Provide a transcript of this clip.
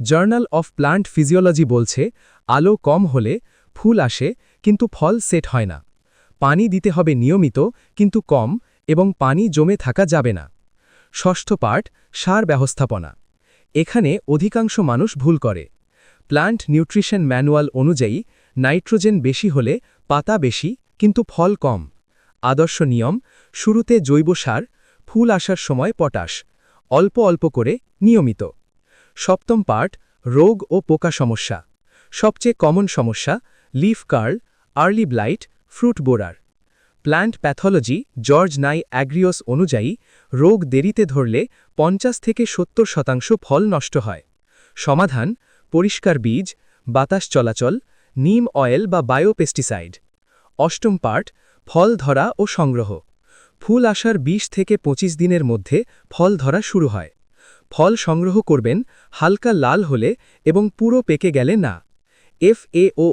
Journal of plant physiology বলছে, আলো কম হলে ফুল আসে, কিন্তু ফল সেট হয় না। পানি দিতে হবে নিয়মিত, কিন্তু কম, এবং পানি জমে থাকা যাবে না। ষষ্ঠ পার্ট সার ব্যবস্থাপনা। এখানে অধিকাংশ মানুষ ভুল করে। প্লান্ট নিউট্রিশন ম্যানুয়াল অনুযায়ী, নাইট্রোজেন বেশি হলে পাতা বেশি, কিন্তু ফল কম। আদর্শ নিয়ম, শুরুতে জৈব সার, ফুল আসার সময় পটাশ। অল্প অল্প করে, নিয়মিত। সপ্তম পার্ট, রোগ ও পোকা সমস্যা। সবচেয়ে কমন সমস্যা, leaf curl, early blight, fruit borer. Plant pathology, George নাই অ্যাগ্রিওস অনুযায়ী, রোগ দেরিতে ধরলে পঞ্চাশ থেকে সত্তর শতাংশ ফল নষ্ট হয়। সমাধান, পরিষ্কার বীজ, বাতাস চলাচল, নিম অয়েল বা বায়োপেস্টিসাইড। অষ্টম পার্ট, ফল ধরা ও সংগ্রহ। ফুল আসার ২০ থেকে ২৫ দিনের মধ্যে ফল ধরা শুরু হয়। ফল সংগ্রহ করবেন হালকা লাল হলে এবং পুরো পেকে গেলে না। এফএও